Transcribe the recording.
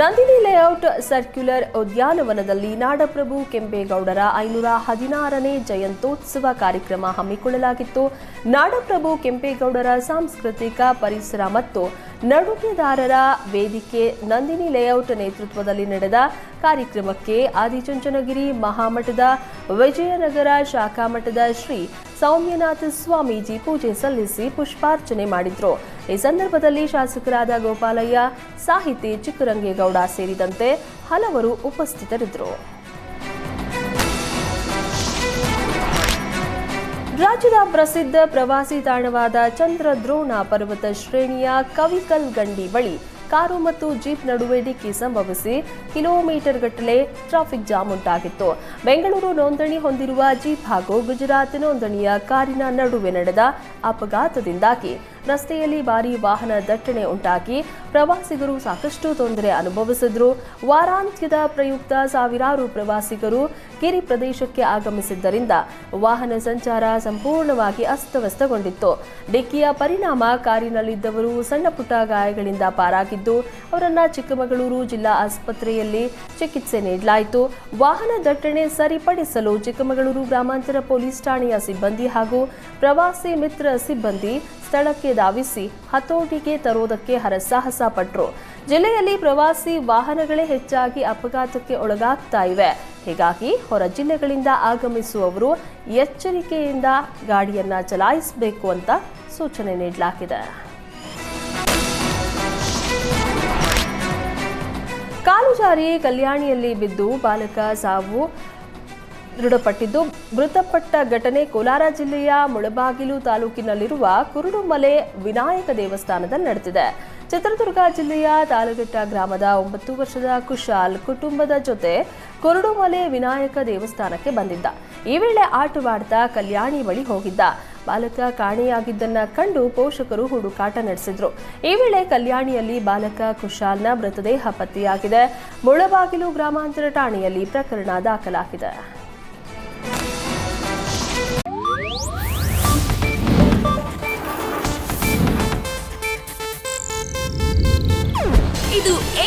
Nandini layout circular ಉದ್ಯಾನವನದಲ್ಲಿ ನಾಡಪ್ರಭು ಕೆಂಪೇಗೌಡರ ಐನೂರ ಹದಿನಾರನೇ ಜಯಂತ್ಯೋತ್ಸವ ಕಾರ್ಯಕ್ರಮ ಹಮ್ಮಿಕೊಳ್ಳಲಾಗಿತ್ತು. ನಾಡಪ್ರಭು ಕೆಂಪೇಗೌಡರ ಸಾಂಸ್ಕೃತಿಕ ಪರಿಸರ ಮತ್ತು ನಡುಗೆದಾರರ ವೇದಿಕೆ ನಂದಿನಿ ಲೇಔಟ್ ನೇತೃತ್ವದಲ್ಲಿ ನಡೆದ ಕಾರ್ಯಕ್ರಮಕ್ಕೆ ಆದಿಚುಂಚನಗಿರಿ ಮಹಾಮಠದ ವಿಜಯನಗರ ಶಾಖಾ ಮಠದ ಶ್ರೀ ಸೌಮ್ಯನಾಥ ಸ್ವಾಮೀಜಿ ಪೂಜೆ ಸಲ್ಲಿಸಿ ಪುಷ್ಪಾರ್ಚನೆ ಮಾಡಿದ್ರು. ಈ ಸಂದರ್ಭದಲ್ಲಿ ಶಾಸಕರಾದ ಗೋಪಾಲಯ್ಯ, ಸಾಹಿತಿ ಚಿಕ್ಕರಂಗೇಗೌಡ ಸೇರಿದಂತೆ ಹಲವರು ಉಪಸ್ಥಿತರಿದ್ದರು. ರಾಜ್ಯದ ಪ್ರಸಿದ್ಧ ಪ್ರವಾಸಿ ತಾಣವಾದ ಚಂದ್ರದ್ರೋಣ ಪರ್ವತ ಶ್ರೇಣಿಯ ಕವಿಕಲ್ ಗಂಡಿ ಬಳಿ ಕಾರು ಮತ್ತು ಜೀಪ್ ನಡುವೆ ಡಿಕ್ಕಿ ಸಂಭವಿಸಿ ಕಿಲೋಮೀಟರ್ ಗಟ್ಟಲೆ ಟ್ರಾಫಿಕ್ ಜಾಮ್ ಉಂಟಾಗಿತ್ತು. ಬೆಂಗಳೂರು ನೋಂದಣಿ ಹೊಂದಿರುವ ಜೀಪ್ ಹಾಗೂ ಗುಜರಾತ್ ನೋಂದಣಿಯ ಕಾರಿನ ನಡುವೆ ನಡೆದ ಅಪಘಾತದಿಂದಾಗಿ ರಸ್ತೆಯಲ್ಲಿ ಭಾರೀ ವಾಹನ ದಟ್ಟಣೆ ಉಂಟಾಗಿ ಪ್ರವಾಸಿಗರು ಸಾಕಷ್ಟು ತೊಂದರೆ ಅನುಭವಿಸಿದ್ರು. ವಾರಾಂತ್ಯದ ಪ್ರಯುಕ್ತ ಸಾವಿರಾರು ಪ್ರವಾಸಿಗರು ಗಿರಿ ಪ್ರದೇಶಕ್ಕೆ ಆಗಮಿಸಿದ್ದರಿಂದ ವಾಹನ ಸಂಚಾರ ಸಂಪೂರ್ಣವಾಗಿ ಅಸ್ತವ್ಯಸ್ತಗೊಂಡಿತ್ತು. ಡಿಕ್ಕಿಯ ಪರಿಣಾಮ ಕಾರಿನಲ್ಲಿದ್ದವರು ಸಣ್ಣ ಪುಟ್ಟ ಗಾಯಗಳಿಂದ ಪಾರಾಗಿದ್ದು, ಅವರನ್ನ ಚಿಕ್ಕಮಗಳೂರು ಜಿಲ್ಲಾ ಆಸ್ಪತ್ರೆಯಲ್ಲಿ ಚಿಕಿತ್ಸೆ ನೀಡಲಾಯಿತು. ವಾಹನ ದಟ್ಟಣೆ ಸರಿಪಡಿಸಲು ಚಿಕ್ಕಮಗಳೂರು ಗ್ರಾಮಾಂತರ ಪೊಲೀಸ್ ಠಾಣೆಯ ಸಿಬ್ಬಂದಿ ಹಾಗೂ ಪ್ರವಾಸಿ ಮಿತ್ರ ಸಿಬ್ಬಂದಿ ಸ್ಥಳಕ್ಕೆ ಧಾವಿಸಿ ಹತೋಟಿಗೆ ತರುವುದಕ್ಕೆ ಹರಸಾಹಸ ಪಟ್ರು. ಜಿಲ್ಲೆಯಲ್ಲಿ ಪ್ರವಾಸಿ ವಾಹನಗಳೇ ಹೆಚ್ಚಾಗಿ ಅಪಘಾತಕ್ಕೆ ಒಳಗಾಗ್ತಾ ಇವೆ. ಹೀಗಾಗಿ ಹೊರ ಜಿಲ್ಲೆಗಳಿಂದ ಆಗಮಿಸುವವರು ಎಚ್ಚರಿಕೆಯಿಂದ ಗಾಡಿಯನ್ನ ಚಲಾಯಿಸಬೇಕು ಅಂತ ಸೂಚನೆ ನೀಡಲಾಗಿದೆ. ಕಾಲು ಜಾರಿ ಕಲ್ಯಾಣಿಯಲ್ಲಿ ಬಿದ್ದು ಬಾಲಕ ಸಾವು. ದೃಢಪಟ್ಟಿದ್ದು. ಮೃತಪಟ್ಟ ಘಟನೆ ಕೋಲಾರ ಜಿಲ್ಲೆಯ ಮುಳಬಾಗಿಲು ತಾಲೂಕಿನಲ್ಲಿರುವ ಕುರುಡುಮಲೆ ವಿನಾಯಕ ದೇವಸ್ಥಾನದಲ್ಲಿ ನಡೆದಿದೆ. ಚಿತ್ರದುರ್ಗ ಜಿಲ್ಲೆಯ ತಾಲಗಟ್ಟ ಗ್ರಾಮದ ಒಂಬತ್ತು ವರ್ಷದ ಕುಶಾಲ್ ಕುಟುಂಬದ ಜೊತೆ ಕುರುಡುಮಲೆ ವಿನಾಯಕ ದೇವಸ್ಥಾನಕ್ಕೆ ಬಂದಿದ್ದ. ಈ ವೇಳೆ ಆಟವಾಡ್ತಾ ಕಲ್ಯಾಣಿ ಬಳಿ ಹೋಗಿದ್ದ. ಬಾಲಕ ಕಾಣೆಯಾಗಿದ್ದನ್ನ ಕಂಡು ಪೋಷಕರು ಹುಡುಕಾಟ ನಡೆಸಿದ್ರು. ಈ ವೇಳೆ ಕಲ್ಯಾಣಿಯಲ್ಲಿ ಬಾಲಕ ಕುಶಾಲ್ನ ಮೃತದೇಹ ಪತ್ತೆಯಾಗಿದೆ. ಮುಳಬಾಗಿಲು ಗ್ರಾಮಾಂತರ ಠಾಣೆಯಲ್ಲಿ ಪ್ರಕರಣ ದಾಖಲಾಗಿದೆ.